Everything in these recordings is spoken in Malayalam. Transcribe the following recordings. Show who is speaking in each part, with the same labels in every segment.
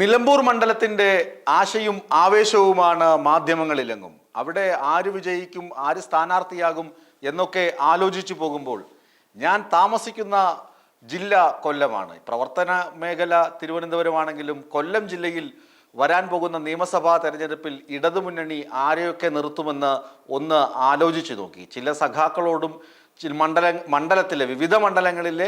Speaker 1: നിലമ്പൂർ മണ്ഡലത്തിന്റെ ആശയും ആവേശവുമാണ് മാധ്യമങ്ങളിലെങ്ങും. അവിടെ ആര് വിജയിക്കും ആര് സ്ഥാനാർത്ഥിയാകും എന്നൊക്കെ ആലോചിച്ചു പോകുമ്പോൾ ഞാൻ താമസിക്കുന്ന ജില്ല കൊല്ലമാണ്. പ്രവർത്തന മേഖല തിരുവനന്തപുരമാണെങ്കിലും കൊല്ലം ജില്ലയിൽ വരാൻ പോകുന്ന നിയമസഭാ തെരഞ്ഞെടുപ്പിൽ ഇടതുമുന്നണി ആരെയൊക്കെ നിർത്തുമെന്ന് ഒന്ന് ആലോചിച്ചു നോക്കി. ചില സഖാക്കളോടും മണ്ഡല മണ്ഡലത്തിലെ വിവിധ മണ്ഡലങ്ങളിലെ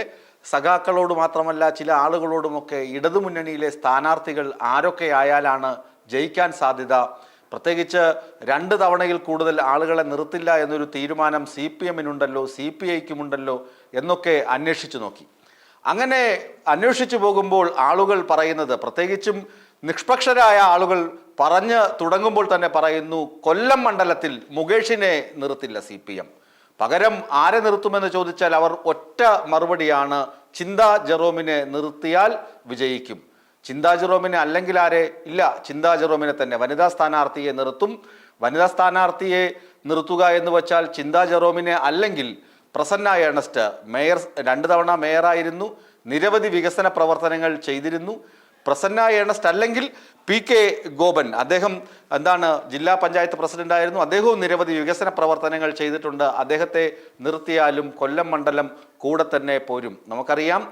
Speaker 1: സഖാക്കളോട് മാത്രമല്ല ചില ആളുകളോടുമൊക്കെ ഇടതുമുന്നണിയിലെ സ്ഥാനാർത്ഥികൾ ആരൊക്കെ ആയാലാണ് ജയിക്കാൻ സാധ്യത. പ്രത്യേകിച്ച് രണ്ട് തവണയിൽ കൂടുതൽ ആളുകളെ നിർത്തില്ല എന്നൊരു തീരുമാനം സി പി എമ്മിനുണ്ടല്ലോ സി പി ഐക്കുമുണ്ടല്ലോ എന്നൊക്കെ അന്വേഷിച്ചു നോക്കി. അങ്ങനെ അന്വേഷിച്ചു പോകുമ്പോൾ ആളുകൾ പറയുന്നത് പ്രത്യേകിച്ചും നിഷ്പക്ഷരായ ആളുകൾ പറഞ്ഞ് തുടങ്ങുമ്പോൾ തന്നെ പറയുന്നു കൊല്ലം മണ്ഡലത്തിൽ മുകേഷിനെ നിർത്തില്ല സി പി എം. പകരം ആരെ നിർത്തുമെന്ന് ചോദിച്ചാൽ അവർ ഒറ്റ മറുപടിയാണ് ചിന്താ ജെറോമിനെ നിർത്തിയാൽ വിജയിക്കും. ചിന്താ ജെറോമിനെ അല്ലെങ്കിൽ ആരെ? ഇല്ല ചിന്താ ജെറോമിനെ തന്നെ. വനിതാ സ്ഥാനാർത്ഥിയെ നിർത്തും. വനിതാ സ്ഥാനാർത്ഥിയെ നിർത്തുക എന്ന് വെച്ചാൽ ചിന്താ ജെറോമിനെ അല്ലെങ്കിൽ പ്രസന്ന ഏണസ്റ്റ് മേയർ രണ്ട് തവണ മേയറായിരുന്നു. നിരവധി വികസന പ്രവർത്തനങ്ങൾ ചെയ്തിരുന്നു. പ്രസന്ന ഏണസ്റ്റ് അല്ലെങ്കിൽ പി കെ ഗോപൻ. അദ്ദേഹം എന്താണ് ജില്ലാ പഞ്ചായത്ത് പ്രസിഡന്റായിരുന്നു അദ്ദേഹവും നിരവധി വികസന പ്രവർത്തനങ്ങൾ ചെയ്തിട്ടുണ്ട്. അദ്ദേഹത്തെ നിർത്തിയാലും കൊല്ലം മണ്ഡലം കൂടെ തന്നെ പോരും. നമുക്കറിയാം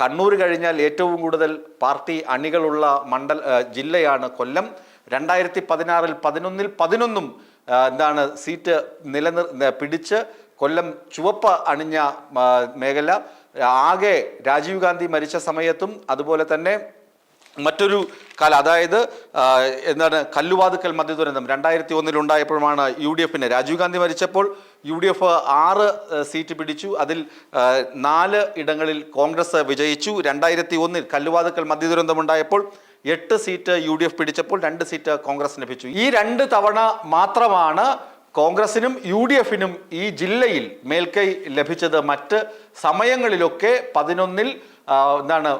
Speaker 1: കണ്ണൂർ കഴിഞ്ഞാൽ ഏറ്റവും കൂടുതൽ പാർട്ടി അണികളുള്ള മണ്ഡൽ ജില്ലയാണ് കൊല്ലം. രണ്ടായിരത്തി പതിനാറിൽ പതിനൊന്നിൽ പതിനൊന്നും എന്താണ് സീറ്റ് നിലനിർ പിടിച്ച് കൊല്ലം ചുവപ്പ് അണിഞ്ഞ മേഖല. ആകെ രാജീവ് ഗാന്ധി മരിച്ച സമയത്തും അതുപോലെ തന്നെ മറ്റൊരു കാല അതായത് എന്താണ് കല്ലുവാതുക്കൽ മദ്യദുരന്തം രണ്ടായിരത്തി ഒന്നിലുണ്ടായപ്പോഴാണ് യു ഡി എഫിന് രാജീവ് ഗാന്ധി മരിച്ചപ്പോൾ യു ഡി എഫ് ആറ് സീറ്റ് പിടിച്ചു. അതിൽ നാല് ഇടങ്ങളിൽ കോൺഗ്രസ് വിജയിച്ചു. രണ്ടായിരത്തി ഒന്നിൽ കല്ലുവാതുക്കൽ മദ്യദുരന്തം ഉണ്ടായപ്പോൾ എട്ട് സീറ്റ് യു ഡി എഫ് പിടിച്ചപ്പോൾ രണ്ട് സീറ്റ് കോൺഗ്രസ് ലഭിച്ചു. ഈ രണ്ട് തവണ മാത്രമാണ് കോൺഗ്രസിനും യു ഡി എഫിനും ഈ ജില്ലയിൽ മേൽക്കൈ ലഭിച്ചത്. മറ്റ് സമയങ്ങളിലൊക്കെ പതിനൊന്നിൽ എന്താണ്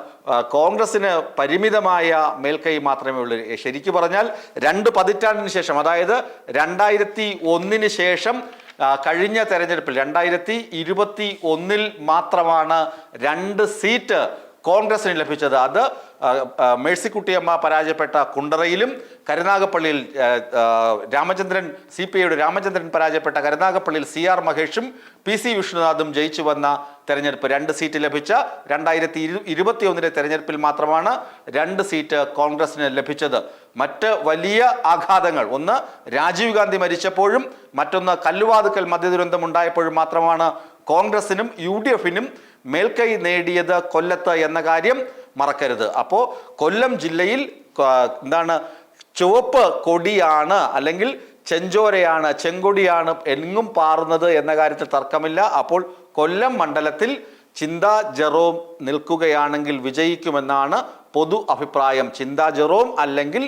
Speaker 1: കോൺഗ്രസിന് പരിമിതമായ മേൽക്കൈ മാത്രമേ ഉള്ളൂ. ശരിക്കു പറഞ്ഞാൽ രണ്ട് പതിറ്റാണ്ടിന് ശേഷം അതായത് രണ്ടായിരത്തി ഒന്നിന് ശേഷം കഴിഞ്ഞ തെരഞ്ഞെടുപ്പിൽ രണ്ടായിരത്തി ഇരുപത്തി ഒന്നിൽ മാത്രമാണ് രണ്ട് സീറ്റ് കോൺഗ്രസിന് ലഭിച്ചത് അത് മേഴ്സിക്കുട്ടിയമ്മ പരാജയപ്പെട്ട കുണ്ടറയിലും കരുനാഗപ്പള്ളിയിൽ രാമചന്ദ്രൻ സി പി ഐയുടെ രാമചന്ദ്രൻ പരാജയപ്പെട്ട കരുനാഗപ്പള്ളിയിൽ സി ആർ മഹേഷും പി സി വിഷ്ണുനാഥും ജയിച്ചു വന്ന തെരഞ്ഞെടുപ്പ് രണ്ട് സീറ്റ് ലഭിച്ച രണ്ടായിരത്തി ഇരു ഇരുപത്തി ഒന്നിലെ തെരഞ്ഞെടുപ്പിൽ മാത്രമാണ് രണ്ട് സീറ്റ് കോൺഗ്രസിന് ലഭിച്ചത്. മറ്റ് വലിയ ആഘാതങ്ങൾ ഒന്ന് രാജീവ് ഗാന്ധി മരിച്ചപ്പോഴും മറ്റൊന്ന് കല്ലുവാതുക്കൽ മദ്യദുരന്തം ഉണ്ടായപ്പോഴും മാത്രമാണ് കോൺഗ്രസിനും യു ഡി എഫിനും മേൽക്കൈ നേടിയത് കൊല്ലത്ത് എന്ന കാര്യം മറക്കരുത്. അപ്പോൾ കൊല്ലം ജില്ലയിൽ എന്താണ് ചുവപ്പ് കൊടിയാണ് അല്ലെങ്കിൽ ചെഞ്ചോരയാണ് ചെങ്കൊടിയാണ് എങ്ങും പാറുന്നത് എന്ന കാര്യത്തിൽ തർക്കമില്ല. അപ്പോൾ കൊല്ലം മണ്ഡലത്തിൽ ചിന്താ ജെറോം നിൽക്കുകയാണെങ്കിൽ വിജയിക്കുമെന്നാണ് പൊതു അഭിപ്രായം. ചിന്താ ജെറോം അല്ലെങ്കിൽ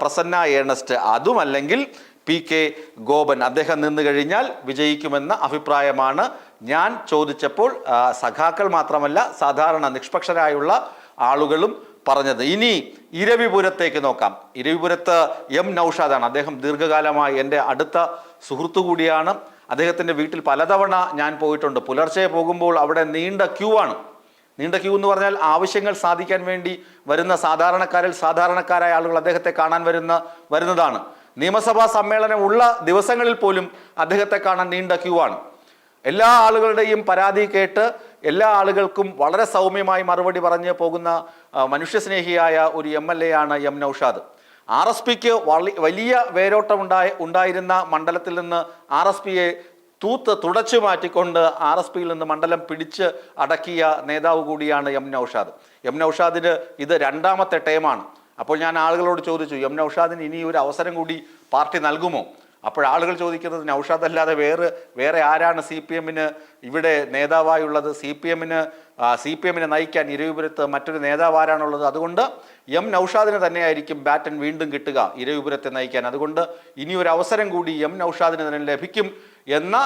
Speaker 1: പ്രസന്ന ഏണസ്റ്റ് അതുമല്ലെങ്കിൽ പി കെ ഗോപൻ. അദ്ദേഹം നിന്ന് കഴിഞ്ഞാൽ വിജയിക്കുമെന്ന അഭിപ്രായമാണ് ഞാൻ ചോദിച്ചപ്പോൾ സഖാക്കൾ മാത്രമല്ല സാധാരണ നിഷ്പക്ഷരായുള്ള ആളുകളും പറഞ്ഞത്. ഇനി ഇരവിപുരത്തേക്ക് നോക്കാം. ഇരവിപുരത്ത് എം നൌഷാദാണ്. അദ്ദേഹം ദീർഘകാലമായി എന്റെ അടുത്ത സുഹൃത്തു കൂടിയാണ്. അദ്ദേഹത്തിന്റെ വീട്ടിൽ പലതവണ ഞാൻ പോയിട്ടുണ്ട്. പുലർച്ചെ പോകുമ്പോൾ അവിടെ നീണ്ട ക്യൂ ആണ്. നീണ്ട ക്യൂ എന്ന് പറഞ്ഞാൽ ആവശ്യങ്ങൾ സാധിക്കാൻ വേണ്ടി വരുന്ന സാധാരണക്കാരിൽ സാധാരണക്കാരായ ആളുകൾ അദ്ദേഹത്തെ കാണാൻ വരുന്ന വരുന്നതാണ്. നിയമസഭാ സമ്മേളനം ഉള്ള ദിവസങ്ങളിൽ പോലും അദ്ദേഹത്തെ കാണാൻ നീണ്ട ക്യൂ ആണ്. എല്ലാ ആളുകളുടെയും പരാതി കേട്ട് എല്ലാ ആളുകൾക്കും വളരെ സൗമ്യമായി മറുപടി പറഞ്ഞ് പോകുന്ന മനുഷ്യസ്നേഹിയായ ഒരു എം എൽ എ ആണ് എം നൌഷാദ്. ആർ എസ് പിക്ക് വലിയ വേരോട്ടം ഉണ്ടായ ഉണ്ടായിരുന്ന മണ്ഡലത്തിൽ നിന്ന് ആർ എസ് പിയെ തൂത്ത് തുടച്ചു മാറ്റിക്കൊണ്ട് ആർ എസ് പിയിൽ നിന്ന് മണ്ഡലം പിടിച്ച് അടക്കിയ നേതാവ് കൂടിയാണ് എം നൌഷാദ്. എം നൌഷാദിന് ഇത് രണ്ടാമത്തെ ടേമാണ്. അപ്പോൾ ഞാൻ ആളുകളോട് ചോദിച്ചു എം നൌഷാദിന് ഇനി ഒരു അവസരം കൂടി പാർട്ടി നൽകുമോ? അപ്പോൾ ആളുകൾ ചോദിക്കുന്നത് നൌഷാദ് അല്ലാതെ വേറെ വേറെ ആരാണ് സി പി എമ്മിന് ഇവിടെ നേതാവായുള്ളത്? സി പി എമ്മിന് സി പി എമ്മിനെ നയിക്കാൻ ഇരവിപുരത്ത് മറ്റൊരു നേതാവ് ആരാണുള്ളത് അതുകൊണ്ട് എം നൌഷാദിന് തന്നെയായിരിക്കും ബാറ്റൺ വീണ്ടും കിട്ടുക ഇരവിപുരത്തെ നയിക്കാൻ. അതുകൊണ്ട് ഇനി ഒരു അവസരം കൂടി എം നൌഷാദിന് തന്നെ ലഭിക്കും എന്ന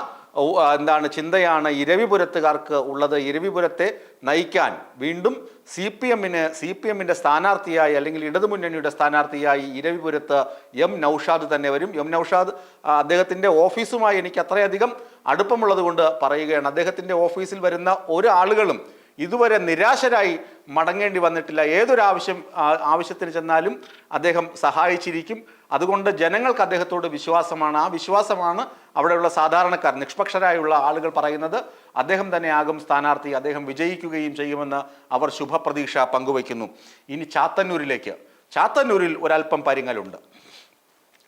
Speaker 1: എന്താണ് ചിന്തയാണ് ഇരവിപുരത്തുകാർക്ക് ഉള്ളത്. ഇരവിപുരത്തെ നയിക്കാൻ വീണ്ടും സി പി എമ്മിന് സി പി എമ്മിന്റെ സ്ഥാനാർത്ഥിയായി അല്ലെങ്കിൽ ഇടതുമുന്നണിയുടെ സ്ഥാനാർത്ഥിയായി ഇരവിപുരത്ത് എം നൌഷാദ് തന്നെ വരും. എം നൌഷാദ് അദ്ദേഹത്തിന്റെ ഓഫീസുമായി എനിക്ക് അത്രയധികം അടുപ്പമുള്ളത് കൊണ്ട് പറയുകയാണ്. അദ്ദേഹത്തിന്റെ ഓഫീസിൽ വരുന്ന ഒരാളുകളും ഇതുവരെ നിരാശരായി മടങ്ങേണ്ടി വന്നിട്ടില്ല. ഏതൊരു ആവശ്യം ആ, ആവശ്യത്തിന് ചെന്നാലും അദ്ദേഹം സഹായിച്ചിരിക്കും. അതുകൊണ്ട് ജനങ്ങൾക്ക് അദ്ദേഹത്തോട് വിശ്വാസമാണ്. ആ വിശ്വാസമാണ് അവിടെയുള്ള സാധാരണക്കാർ നിഷ്പക്ഷരായുള്ള ആളുകൾ പറയുന്നത്. അദ്ദേഹം തന്നെയാകും സ്ഥാനാർത്ഥി അദ്ദേഹം വിജയിക്കുകയും ചെയ്യുമെന്ന് അവർ ശുഭപ്രതീക്ഷ പങ്കുവയ്ക്കുന്നു. ഇനി ചാത്തന്നൂരിലേക്ക്. ചാത്തന്നൂരിൽ ഒരല്പം പരിങ്ങലുണ്ട്.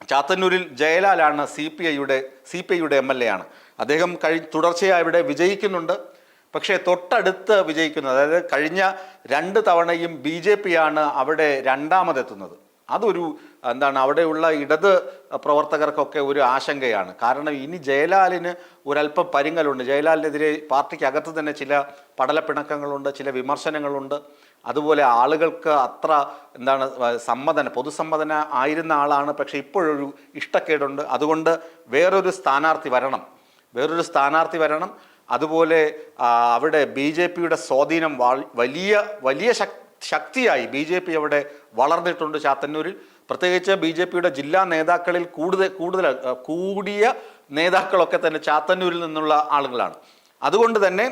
Speaker 1: ചാത്തന്നൂരിൽ ജയലാലാണ് സി പി ഐയുടെ സി പി ഐയുടെ എം എൽ എ ആണ്. അദ്ദേഹം കഴി തുടർച്ചയായി ഇവിടെ വിജയിക്കുന്നുണ്ട്. പക്ഷേ തൊട്ടടുത്ത് വിജയിക്കുന്നത് അതായത് കഴിഞ്ഞ രണ്ട് തവണയും ബി ജെ പി ആണ് അവിടെ രണ്ടാമതെത്തുന്നത്. അതൊരു എന്താണ് അവിടെയുള്ള ഇടത് പ്രവർത്തകർക്കൊക്കെ ഒരു ആശങ്കയാണ്. കാരണം ഇനി ജയലാലിന് ഒരല്പം പരിങ്ങലുണ്ട്. ജയലാലിനെതിരെ പാർട്ടിക്കകത്ത് തന്നെ ചില പടലപ്പിണക്കങ്ങളുണ്ട് ചില വിമർശനങ്ങളുണ്ട്. അതുപോലെ ആളുകൾക്ക് അത്ര എന്താണ് സമ്മതന പൊതുസമ്മതന ആയിരുന്ന ആളാണ്. പക്ഷേ ഇപ്പോഴൊരു ഇഷ്ടക്കേടുണ്ട്. അതുകൊണ്ട് വേറൊരു സ്ഥാനാർത്ഥി വരണം. വേറൊരു സ്ഥാനാർത്ഥി വരണം. അതുപോലെ അവിടെ ബി ജെ പിയുടെ സ്വാധീനം വലിയ വലിയ ശക് ശക്തിയായി ബി ജെ പി അവിടെ വളർന്നിട്ടുണ്ട് ചാത്തന്നൂരിൽ. പ്രത്യേകിച്ച് ബി ജെ പിയുടെ ജില്ലാ നേതാക്കളിൽ കൂടുതൽ കൂടുതൽ കൂടിയ നേതാക്കളൊക്കെ തന്നെ ചാത്തന്നൂരിൽ നിന്നുള്ള ആളുകളാണ്. അതുകൊണ്ട് തന്നെ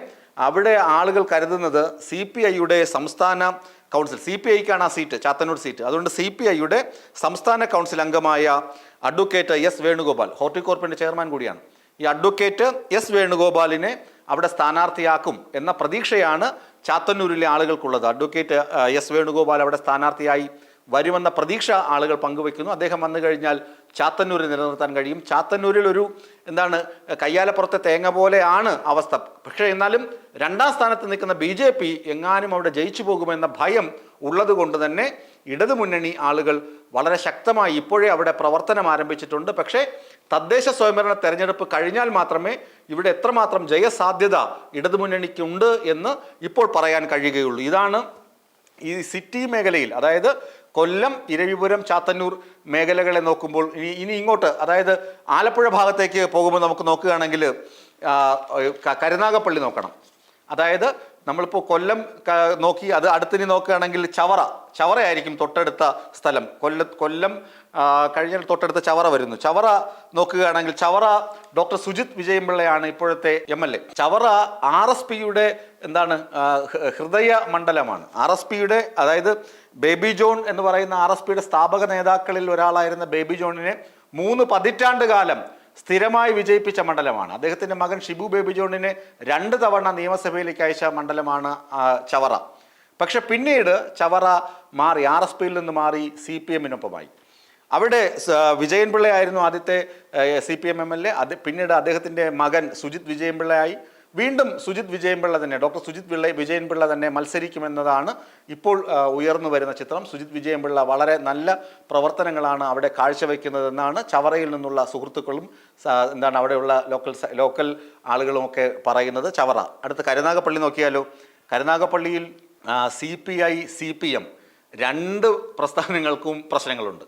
Speaker 1: അവിടെ ആളുകൾ കരുതുന്നത് സി പി ഐയുടെ സംസ്ഥാന കൗൺസിൽ സി പി ഐക്കാണ് ആ സീറ്റ് ചാത്തന്നൂർ സീറ്റ്. അതുകൊണ്ട് സി പി ഐയുടെ സംസ്ഥാന കൗൺസിൽ അംഗമായ അഡ്വക്കേറ്റ് എസ് വേണുഗോപാൽ ഹോർട്ടികോർപ്പിന്റെ ചെയർമാൻ കൂടിയാണ്. ഈ അഡ്വക്കേറ്റ് എസ് വേണുഗോപാലിനെ അവിടെ സ്ഥാനാർത്ഥിയാക്കും എന്ന പ്രതീക്ഷയാണ് ചാത്തന്നൂരിലെ ആളുകൾക്കുള്ളത്. അഡ്വക്കേറ്റ് എസ് വേണുഗോപാൽ അവിടെ സ്ഥാനാർത്ഥിയായി. വരുമെന്ന പ്രതീക്ഷ ആളുകൾ പങ്കുവെക്കുന്നു അദ്ദേഹം വന്നു കഴിഞ്ഞാൽ ചാത്തന്നൂരിൽ നിലനിർത്താൻ കഴിയും. ചാത്തന്നൂരിൽ ഒരു എന്താണ് കയ്യാലപ്പുറത്തെ തേങ്ങ പോലെയാണ് അവസ്ഥ. പക്ഷേ എന്നാലും രണ്ടാം സ്ഥാനത്ത് നിൽക്കുന്ന ബി ജെ പി എങ്ങാനും അവിടെ ജയിച്ചു പോകുമെന്ന ഭയം ഉള്ളതുകൊണ്ട് തന്നെ ഇടതുമുന്നണി ആളുകൾ വളരെ ശക്തമായി ഇപ്പോഴേ അവിടെ പ്രവർത്തനം ആരംഭിച്ചിട്ടുണ്ട്. പക്ഷേ തദ്ദേശ സ്വയംഭരണ തെരഞ്ഞെടുപ്പ് കഴിഞ്ഞാൽ മാത്രമേ ഇവിടെ എത്രമാത്രം ജയസാധ്യത ഇടതുമുന്നണിക്കുണ്ട് എന്ന് ഇപ്പോൾ പറയാൻ കഴിയുകയുള്ളൂ. ഇതാണ് ഈ സിറ്റി മേഖലയിൽ അതായത് കൊല്ലം ഇരവിപുരം ചാത്തന്നൂർ മേഖലകളെ നോക്കുമ്പോൾ ഇനി ഇനി ഇങ്ങോട്ട് അതായത് ആലപ്പുഴ ഭാഗത്തേക്ക് പോകുമ്പോൾ നമുക്ക് നോക്കുകയാണെങ്കിൽ കരുനാഗപ്പള്ളി നോക്കണം. അതായത് നമ്മളിപ്പോൾ കൊല്ലം നോക്കി അത് അടുത്തിനി നോക്കുകയാണെങ്കിൽ ചവറ. ചവറയായിരിക്കും തൊട്ടടുത്ത സ്ഥലം. കൊല്ല കൊല്ലം കഴിഞ്ഞ തൊട്ടടുത്ത ചവറ വരുന്നു. ചവറ നോക്കുകയാണെങ്കിൽ ചവറ ഡോക്ടർ സുജിത് വിജയമ്പിള്ളയാണ് ഇപ്പോഴത്തെ M L A. Chavara R S പിയുടെ എന്താണ് ഹൃദയ മണ്ഡലമാണ്. ആർ എസ് പിയുടെ അതായത് ബേബി ജോൺ എന്ന് പറയുന്ന ആർ എസ് പിയുടെ സ്ഥാപക നേതാക്കളിൽ ഒരാളായിരുന്ന ബേബി ജോണിനെ മൂന്ന് പതിറ്റാണ്ട് കാലം സ്ഥിരമായി വിജയിപ്പിച്ച മണ്ഡലമാണ്. അദ്ദേഹത്തിന്റെ മകൻ ഷിബു ബേബി ജോണിനെ രണ്ട് തവണ നിയമസഭയിലേക്ക് അയച്ച മണ്ഡലമാണ് ചവറ. പക്ഷെ പിന്നീട് ചവറ മാറി ആർ എസ് പിയിൽ നിന്ന് മാറി സി പി എമ്മിനൊപ്പമായി. അവിടെ വിജയൻപിള്ളയായിരുന്നു ആദ്യത്തെ C P M M L A. അത് പിന്നീട് അദ്ദേഹത്തിന്റെ മകൻ സുജിത് വിജയൻപിള്ളയായി. വീണ്ടും സുജിത് വിജയൻപിള്ള തന്നെ ഡോക്ടർ സുജിത് പിള്ള വിജയൻപിള്ള തന്നെ മത്സരിക്കുമെന്നതാണ് ഇപ്പോൾ ഉയർന്നു വരുന്ന ചിത്രം. സുജിത് വിജയൻപിള്ള വളരെ നല്ല പ്രവർത്തനങ്ങളാണ് അവിടെ കാഴ്ചവെക്കുന്നതെന്നാണ് ചവറയിൽ നിന്നുള്ള സുഹൃത്തുക്കളും എന്താണ് അവിടെയുള്ള ലോക്കൽ ലോക്കൽ ആളുകളുമൊക്കെ പറയുന്നത്. ചവറ അടുത്ത് കരുനാഗപ്പള്ളി നോക്കിയാലോ? കരുനാഗപ്പള്ളിയിൽ C P I C P M രണ്ട് പ്രസ്ഥാനങ്ങൾക്കും പ്രശ്നങ്ങളുണ്ട്.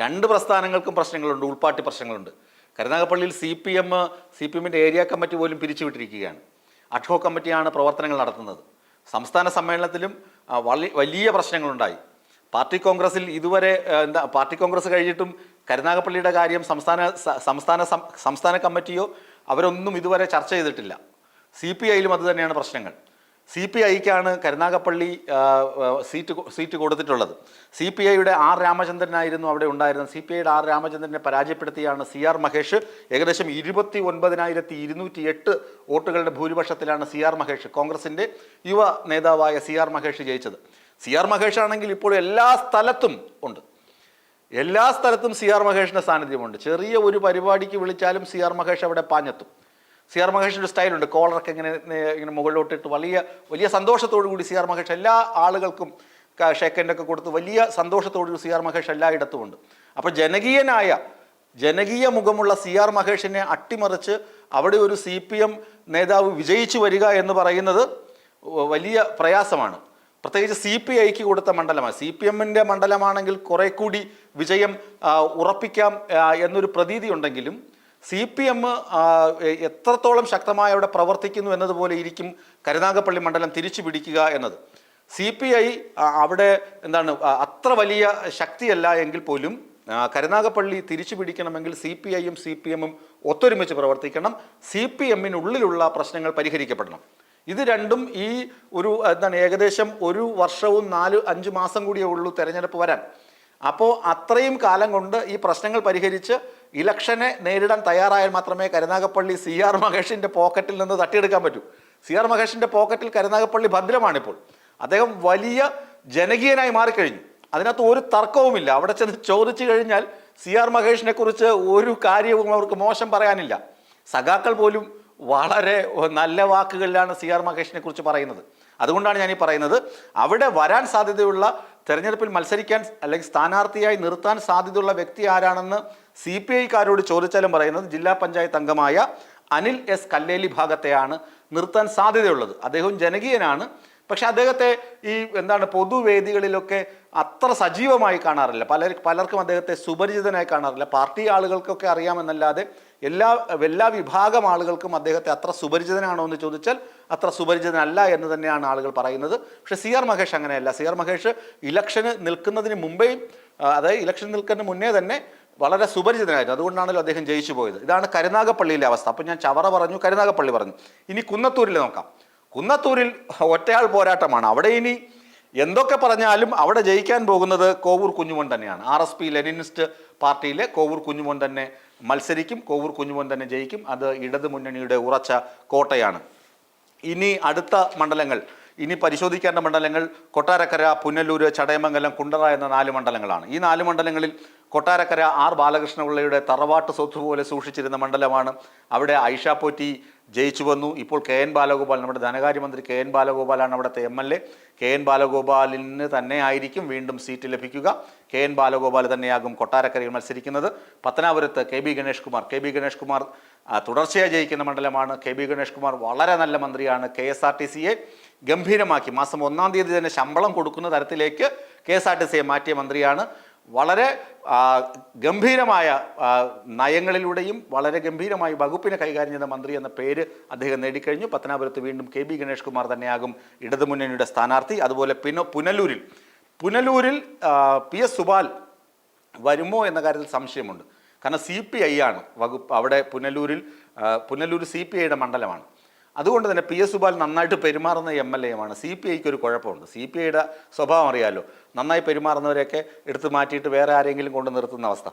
Speaker 1: രണ്ട് പ്രസ്ഥാനങ്ങൾക്കും പ്രശ്നങ്ങളുണ്ട് ഉൾപ്പാട്ടി പ്രശ്നങ്ങളുണ്ട്. കരുനാഗപ്പള്ളിയിൽ C P M C P എമ്മിന്റെ ഏരിയ കമ്മിറ്റി പോലും പിരിച്ചുവിട്ടിരിക്കുകയാണ്. അഡ്ഹോ കമ്മിറ്റിയാണ് പ്രവർത്തനങ്ങൾ നടത്തുന്നത്. സംസ്ഥാന സമ്മേളനത്തിലും വലിയ പ്രശ്നങ്ങളുണ്ടായി. പാർട്ടി കോൺഗ്രസിൽ ഇതുവരെ എന്താ പാർട്ടി കോൺഗ്രസ് കഴിഞ്ഞിട്ടും കരുനാഗപ്പള്ളിയുടെ കാര്യം സംസ്ഥാന സംസ്ഥാന സംസ്ഥാന കമ്മിറ്റിയോ അവരൊന്നും ഇതുവരെ ചർച്ച ചെയ്തിട്ടില്ല. സി പി ഐയിലും അത് തന്നെയാണ് പ്രശ്നങ്ങൾ. സി പി ഐക്കാണ് കരുനാഗപ്പള്ളി സീറ്റ് സീറ്റ് കൊടുത്തിട്ടുള്ളത്. സി പി ഐയുടെ ആർ രാമചന്ദ്രനായിരുന്നു അവിടെ ഉണ്ടായിരുന്നത്. സി പി ഐയുടെ ആർ രാമചന്ദ്രനെ പരാജയപ്പെടുത്തിയാണ് സി ആർ മഹേഷ്. ഏകദേശം ഇരുപത്തി ഒൻപതിനായിരത്തി ഇരുന്നൂറ്റി എട്ട് വോട്ടുകളുടെ ഭൂരിപക്ഷത്തിലാണ് സി ആർ മഹേഷ് കോൺഗ്രസിന്റെ യുവ നേതാവായ സി ആർ മഹേഷ് ജയിച്ചത്. സി ആർ മഹേഷ് ആണെങ്കിൽ ഇപ്പോൾ എല്ലാ സ്ഥലത്തും ഉണ്ട്. എല്ലാ സ്ഥലത്തും സി ആർ മഹേഷിന്റെ സാന്നിധ്യമുണ്ട്. ചെറിയ ഒരു പരിപാടിക്ക് വിളിച്ചാലും സി ആർ മഹേഷ് അവിടെ പാഞ്ഞെത്തും. സി ആർ മഹേഷിന്റെ സ്റ്റൈലുണ്ട്. കോളറൊക്കെ ഇങ്ങനെ ഇങ്ങനെ മുകളിലോട്ടിട്ട് വലിയ വലിയ സന്തോഷത്തോടു കൂടി സി ആർ മഹേഷ് എല്ലാ ആളുകൾക്കും ഷേക്കന്റൊക്കെ കൊടുത്ത് വലിയ സന്തോഷത്തോടു സി ആർ മഹേഷ് എല്ലായിടത്തും ഉണ്ട്. അപ്പോൾ ജനകീയനായ ജനകീയ മുഖമുള്ള സി ആർ മഹേഷിനെ അട്ടിമറിച്ച് അവിടെ ഒരു സി പി എം നേതാവ് വിജയിച്ചു വരിക എന്ന് പറയുന്നത് വലിയ പ്രയാസമാണ്. പ്രത്യേകിച്ച് സി പി ഐക്ക് കൊടുത്ത മണ്ഡലമാണ്. സി പി എമ്മിന്റെ മണ്ഡലമാണെങ്കിൽ കുറെ കൂടി വിജയം ഉറപ്പിക്കാം എന്നൊരു പ്രതീതി ഉണ്ടെങ്കിലും സി പി എം എത്രത്തോളം ശക്തമായി അവിടെ പ്രവർത്തിക്കുന്നു എന്നതുപോലെ ഇരിക്കും കരുനാഗപ്പള്ളി മണ്ഡലം തിരിച്ചു പിടിക്കുക എന്നത്. സി പി ഐ അവിടെ എന്താണ് അത്ര വലിയ ശക്തിയല്ല എങ്കിൽ പോലും കരുനാഗപ്പള്ളി തിരിച്ചു പിടിക്കണമെങ്കിൽ സി പി ഐയും സി പി എമ്മും ഒത്തൊരുമിച്ച് പ്രവർത്തിക്കണം. സി പി എമ്മിനുള്ളിലുള്ള പ്രശ്നങ്ങൾ പരിഹരിക്കപ്പെടണം. ഇത് രണ്ടും ഈ ഒരു എന്താണ് ഏകദേശം ഒരു വർഷവും നാല് അഞ്ച് മാസം കൂടിയേ ഉള്ളൂ തെരഞ്ഞെടുപ്പ് വരാൻ. അപ്പോൾ അത്രയും കാലം കൊണ്ട് ഈ പ്രശ്നങ്ങൾ പരിഹരിച്ച് ഇലക്ഷനെ നേരിടാൻ തയ്യാറായാൽ മാത്രമേ കരുനാഗപ്പള്ളി സി ആർ മഹേഷിന്റെ പോക്കറ്റിൽ നിന്ന് തട്ടിയെടുക്കാൻ പറ്റൂ. സി ആർ മഹേഷിന്റെ പോക്കറ്റിൽ കരുനാഗപ്പള്ളി ഭദ്രമാണിപ്പോൾ. അദ്ദേഹം വലിയ ജനകീയനായി മാറിക്കഴിഞ്ഞു. അതിനകത്ത് ഒരു തർക്കവുമില്ല. അവിടെ ചെന്ന് ചോദിച്ചു കഴിഞ്ഞാൽ സി ആർ മഹേഷിനെ കുറിച്ച് ഒരു കാര്യവും അവർക്ക് മോശം പറയാനില്ല. സഖാക്കൾ പോലും വളരെ നല്ല വാക്കുകളിലാണ് സി ആർ മഹേഷിനെ കുറിച്ച് പറയുന്നത്. അതുകൊണ്ടാണ് ഞാൻ ഈ പറയുന്നത്. അവിടെ വരാൻ സാധ്യതയുള്ള തെരഞ്ഞെടുപ്പിൽ മത്സരിക്കാൻ അല്ലെങ്കിൽ സ്ഥാനാർത്ഥിയായി നിർത്താൻ സാധ്യതയുള്ള വ്യക്തി ആരാണെന്ന് സി പി ഐക്കാരോട് ചോദിച്ചാലും പറയുന്നത് ജില്ലാ പഞ്ചായത്ത് അംഗമായ അനിൽ എസ് കല്ലേലി ഭാഗത്തെയാണ് നിർത്താൻ സാധ്യതയുള്ളത്. അദ്ദേഹം ജനകീയനാണ്. പക്ഷെ അദ്ദേഹത്തെ ഈ എന്താണ് പൊതുവേദികളിലൊക്കെ അത്ര സജീവമായി കാണാറില്ല. പലർ പലർക്കും അദ്ദേഹത്തെ സുപരിചിതനായി കാണാറില്ല. പാർട്ടി ആളുകൾക്കൊക്കെ അറിയാമെന്നല്ലാതെ എല്ലാ എല്ലാ വിഭാഗം ആളുകൾക്കും അദ്ദേഹത്തെ അത്ര സുപരിചിതനാണോ എന്ന് ചോദിച്ചാൽ അത്ര സുപരിചിതനല്ല എന്ന് തന്നെയാണ് ആളുകൾ പറയുന്നത്. പക്ഷേ സി ആർ മഹേഷ് അങ്ങനെയല്ല. സി ആർ മഹേഷ് ഇലക്ഷന് നിൽക്കുന്നതിന് മുമ്പേയും അതായത് ഇലക്ഷൻ നിൽക്കുന്നതിന് മുന്നേ തന്നെ വളരെ സുപരിചിതനായിരുന്നു. അതുകൊണ്ടാണല്ലോ അദ്ദേഹം ജയിച്ചു പോയത്. ഇതാണ് കരുനാഗപ്പള്ളിയിലെ അവസ്ഥ. അപ്പം ഞാൻ ചവറ പറഞ്ഞു കരുനാഗപ്പള്ളി പറഞ്ഞു. ഇനി കുന്നത്തൂരിൽ നോക്കാം. കുന്നത്തൂരിൽ ഒറ്റയാൾ പോരാട്ടമാണ്. അവിടെ ഇനി എന്തൊക്കെ പറഞ്ഞാലും അവിടെ ജയിക്കാൻ പോകുന്നത് കോവൂർ കുഞ്ഞുമോൻ തന്നെയാണ്. ആർ എസ് പി ലെനിനിസ്റ്റ് പാർട്ടിയിലെ കോവൂർ കുഞ്ഞുമോൻ തന്നെ മത്സരിക്കും. കോവൂർ കുഞ്ഞുമോൻ തന്നെ ജയിക്കും. അത് ഇടതു മുന്നണിയുടെ ഉറച്ച കോട്ടയാണ്. ഇനി അടുത്ത മണ്ഡലങ്ങൾ. ഇനി പരിശോധിക്കേണ്ട മണ്ഡലങ്ങൾ കൊട്ടാരക്കര പുനലൂർ ചടയമംഗലം കുണ്ടറ എന്ന നാല് മണ്ഡലങ്ങളാണ്. ഈ നാല് മണ്ഡലങ്ങളിൽ കൊട്ടാരക്കര ആർ ബാലകൃഷ്ണപിള്ളയുടെ തറവാട്ട് സ്വത്ത് പോലെ സൂക്ഷിച്ചിരുന്ന മണ്ഡലമാണ്. അവിടെ ഐഷ പോറ്റി ജയിച്ചു വന്നു. ഇപ്പോൾ കെ എൻ ബാലഗോപാൽ നമ്മുടെ ധനകാര്യമന്ത്രി കെ എൻ ബാലഗോപാലാണ് അവിടുത്തെ M L A. K N ബാലഗോപാലിന് തന്നെ ആയിരിക്കും വീണ്ടും സീറ്റ് ലഭിക്കുക. കെ എൻ ബാലഗോപാൽ തന്നെയാകും കൊട്ടാരക്കരയിൽ മത്സരിക്കുന്നത്. പത്തനാപുരത്ത് K B Ganesh Kumar. K B Ganesh Kumar തുടർച്ചയായി ജയിക്കുന്ന മണ്ഡലമാണ്. കെ ബി ഗണേഷ് കുമാർ വളരെ നല്ല മന്ത്രിയാണ്. കെ എസ് ആർ ടി സിയെ ഗംഭീരമാക്കി. മാസം ഒന്നാം തീയതി തന്നെ ശമ്പളം കൊടുക്കുന്ന തരത്തിലേക്ക് കെ എസ് ആർ ടി സിയെ മാറ്റിയ മന്ത്രിയാണ്. വളരെ ഗംഭീരമായ നയങ്ങളിലൂടെയും വളരെ ഗംഭീരമായി വകുപ്പിനെ കൈകാര്യം ചെയ്ത മന്ത്രി എന്ന പേര് അദ്ദേഹം നേടിക്കഴിഞ്ഞു. പത്തനാപുരത്ത് വീണ്ടും കെ ബി ഗണേഷ് കുമാർ തന്നെയാകും ഇടതുമുന്നണിയുടെ സ്ഥാനാർത്ഥി. അതുപോലെ പിന്നെ പുനലൂരിൽ പുനലൂരിൽ പി എസ് സുബാൽ വരുമോ എന്ന കാര്യത്തിൽ സംശയമുണ്ട്. കാരണം സി പി ഐ ആണ് വകുപ്പ് അവിടെ പുനലൂരിൽ പുനലൂർ സി പി ഐയുടെ മണ്ഡലമാണ്. അതുകൊണ്ട് തന്നെ പി എസ് സുബാൽ നന്നായിട്ട് പെരുമാറുന്ന എം എൽ എയുമാണ്. സി പി ഐക്ക് ഒരു കുഴപ്പമുണ്ട്. സി പി ഐയുടെ സ്വഭാവം അറിയാമല്ലോ നന്നായി പെരുമാറുന്നവരെയൊക്കെ എടുത്തു മാറ്റിയിട്ട് വേറെ ആരെങ്കിലും കൊണ്ട് നിർത്തുന്ന അവസ്ഥ.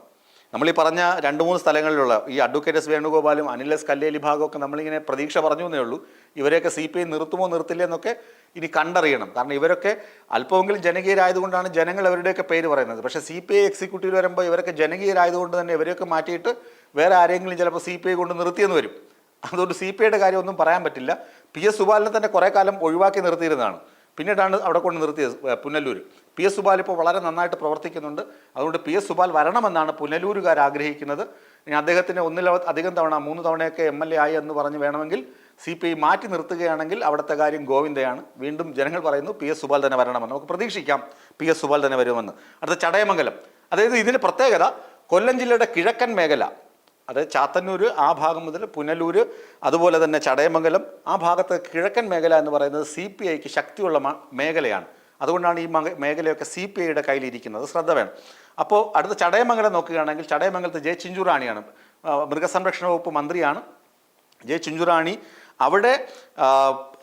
Speaker 1: നമ്മൾ ഈ പറഞ്ഞ രണ്ട് മൂന്ന് സ്ഥലങ്ങളിലുള്ള ഈ അഡ്വക്കേറ്റ് എസ് വേണുഗോപാലും അനിൽ എസ് കല്ലേലി ഭാഗമൊക്കെ നമ്മളിങ്ങനെ പ്രതീക്ഷ പറഞ്ഞു എന്നേ ഉള്ളൂ. ഇവരെയൊക്കെ സി പി ഐ നിർത്തുമോ നിർത്തില്ലേ എന്നൊക്കെ ഇനി കണ്ടറിയണം. കാരണം ഇവരൊക്കെ അല്പമെങ്കിലും ജനകീയരായതുകൊണ്ടാണ് ജനങ്ങൾ അവരുടെയൊക്കെ പേര് പറയുന്നത്. പക്ഷേ സി പി ഐ എക്സിക്യൂട്ടീവ് വരുമ്പോൾ ഇവരൊക്കെ ജനകീയരായതുകൊണ്ട് തന്നെ ഇവരെയൊക്കെ മാറ്റിയിട്ട് വേറെ ആരെങ്കിലും ചിലപ്പോൾ സി പി ഐ കൊണ്ട് നിർത്തിയെന്ന് വരും. അതുകൊണ്ട് സി പി ഐയുടെ കാര്യമൊന്നും പറയാൻ പറ്റില്ല. പി എസ് സുബാലിനെ തന്നെ കുറേ കാലം ഒഴിവാക്കി നിർത്തിയിരുന്നതാണ്. പിന്നീടാണ് അവിടെ കൊണ്ട് നിർത്തിയത് പുനലൂർ പി എസ് സുബാൽ ഇപ്പോൾ വളരെ നന്നായിട്ട് പ്രവർത്തിക്കുന്നുണ്ട്. അതുകൊണ്ട് പി എസ് സുബാൽ വരണമെന്നാണ് പുനലൂരുകാർ ആഗ്രഹിക്കുന്നത്. ഇനി അദ്ദേഹത്തിന് ഒന്നില അധികം തവണ മൂന്ന് തവണയൊക്കെ എം എൽ എ ആയി എന്ന് പറഞ്ഞ് വേണമെങ്കിൽ സി പി ഐ മാറ്റി നിർത്തുകയാണെങ്കിൽ അവിടുത്തെ കാര്യം ഗോവിന്ദയാണ്. വീണ്ടും ജനങ്ങൾ പറയുന്നു പി എസ് സുബാൽ തന്നെ വരണമെന്ന്. നമുക്ക് പ്രതീക്ഷിക്കാം പി എസ് സുബാൽ തന്നെ വരുമെന്ന്. അടുത്ത ചടയമംഗലം. അതായത് ഇതിന്റെ പ്രത്യേകത കൊല്ലം ജില്ലയുടെ കിഴക്കൻ മേഖല അത് ചാത്തന്നൂർ ആ ഭാഗം മുതൽ പുനലൂർ അതുപോലെ തന്നെ ചടയമംഗലം ആ ഭാഗത്ത് കിഴക്കൻ മേഖല എന്ന് പറയുന്നത് സി പി ഐക്ക് ശക്തിയുള്ള മേഖലയാണ്. അതുകൊണ്ടാണ് ഈ മേഖലയൊക്കെ സി പി ഐയുടെ കയ്യിലിരിക്കുന്നത്. ശ്രദ്ധ വേണം. അപ്പോൾ അടുത്ത ചടയമംഗലം നോക്കുകയാണെങ്കിൽ ചടയമംഗലത്ത് ജെ ചിഞ്ചുറാണിയാണ്. മൃഗസംരക്ഷണ വകുപ്പ് മന്ത്രിയാണ്. ജെ ചിഞ്ചുറാണി അവിടെ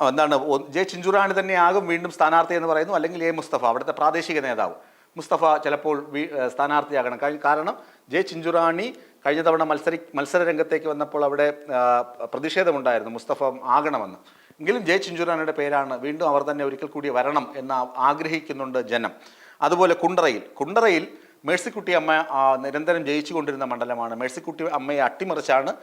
Speaker 1: എന്താണ് ജെ ചിഞ്ചുറാണി തന്നെയാകും വീണ്ടും സ്ഥാനാർത്ഥി എന്ന് പറയുന്നു. അല്ലെങ്കിൽ എ മുസ്തഫ അവിടുത്തെ പ്രാദേശിക നേതാവ്. മുസ്തഫ ചിലപ്പോൾ സ്ഥാനാർത്ഥിയാകണം. കാരണം ജെ ചിഞ്ചുറാണി കഴിഞ്ഞ തവണ മത്സരി മത്സര രംഗത്തേക്ക് വന്നപ്പോൾ അവിടെ പ്രതിഷേധമുണ്ടായിരുന്നു മുസ്തഫ ആകണമെന്ന്. എങ്കിലും ജയ് ചിഞ്ചുറാനയുടെ പേരാണ് വീണ്ടും അവർ തന്നെ ഒരിക്കൽ കൂടി വരണം എന്ന് ആഗ്രഹിക്കുന്നുണ്ട് ജനം. അതുപോലെ കുണ്ടറയിൽ. കുണ്ടറയിൽ മേഴ്സിക്കുട്ടി അമ്മ നിരന്തരം ജയിച്ചു കൊണ്ടിരുന്ന മണ്ഡലമാണ്. മേഴ്സിക്കുട്ടി അമ്മയെ അട്ടിമറിച്ചാണ്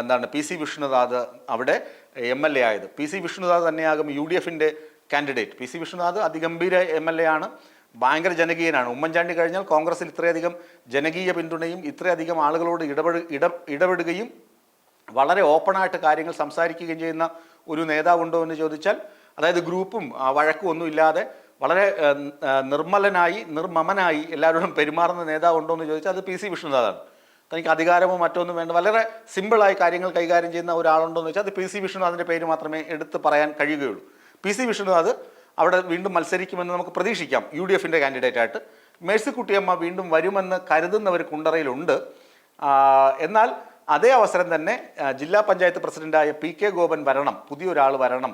Speaker 1: എന്താണ് പി സി വിഷ്ണുനാഥ് അവിടെ എം എൽ എ ആയത്. പി സി വിഷ്ണുനാഥ് തന്നെയാകും യു ഡി എഫിന്റെ കാൻഡിഡേറ്റ്. പി സി വിഷ്ണുനാഥ് അതിഗംഭീര എം എൽ എ ആണ്. ഭയങ്കര ജനകീയനാണ്. ഉമ്മൻചാണ്ടി കഴിഞ്ഞാൽ കോൺഗ്രസിൽ ഇത്രയധികം ജനകീയ പിന്തുണയും ഇത്രയധികം ആളുകളോട് ഇടപെടു ഇട ഇടപെടുകയും വളരെ ഓപ്പണായിട്ട് കാര്യങ്ങൾ സംസാരിക്കുകയും ചെയ്യുന്ന ഒരു നേതാവുണ്ടോ എന്ന് ചോദിച്ചാൽ അതായത് ഗ്രൂപ്പും വഴക്കും ഒന്നും ഇല്ലാതെ വളരെ നിർമ്മലനായി നിർമ്മമനായി എല്ലാവരോടും പെരുമാറുന്ന നേതാവുണ്ടോ എന്ന് ചോദിച്ചാൽ അത് പി സി വിഷ്ണുനാഥാണ്. തനിക്ക് അധികാരമോ മറ്റൊന്നും വേണ്ട. വളരെ സിമ്പിളായി കാര്യങ്ങൾ കൈകാര്യം ചെയ്യുന്ന ഒരാളുണ്ടോ എന്ന് വെച്ചാൽ അത് പി സി വിഷ്ണുനാഥിന്റെ പേര് മാത്രമേ എടുത്ത് പറയാൻ കഴിയുകയുള്ളൂ. പി സി വിഷ്ണുനാഥ് അവിടെ വീണ്ടും മത്സരിക്കുമെന്ന് നമുക്ക് പ്രതീക്ഷിക്കാം. യു ഡി എഫിന്റെ കാൻഡിഡേറ്റായിട്ട് മേഴ്സിക്കുട്ടിയമ്മ വീണ്ടും വരുമെന്ന് കരുതുന്നവർ കുണ്ടറയിലുണ്ട്. എന്നാൽ അതേ അവസരം തന്നെ ജില്ലാ പഞ്ചായത്ത് പ്രസിഡന്റായ പി കെ ഗോപൻ വരണം പുതിയൊരാൾ വരണം.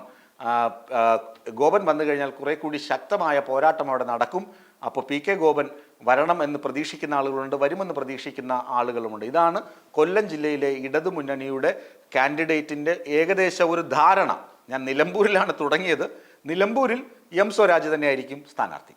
Speaker 1: ഗോപൻ വന്നു കഴിഞ്ഞാൽ കുറെ കൂടി ശക്തമായ പോരാട്ടം അവിടെ നടക്കും. അപ്പോൾ പി കെ ഗോപൻ വരണം എന്ന് പ്രതീക്ഷിക്കുന്ന ആളുകളുണ്ട് വരുമെന്ന് പ്രതീക്ഷിക്കുന്ന ആളുകളുമുണ്ട്. ഇതാണ് കൊല്ലം ജില്ലയിലെ ഇടതുമുന്നണിയുടെ കാൻഡിഡേറ്റിന്റെ ഏകദേശ ഒരു ധാരണ. ഞാൻ നിലമ്പൂരിലാണ് തുടങ്ങിയത്. നിലമ്പൂരിൽ എം സ്വരാജ് തന്നെയായിരിക്കും സ്ഥാനാർത്ഥി.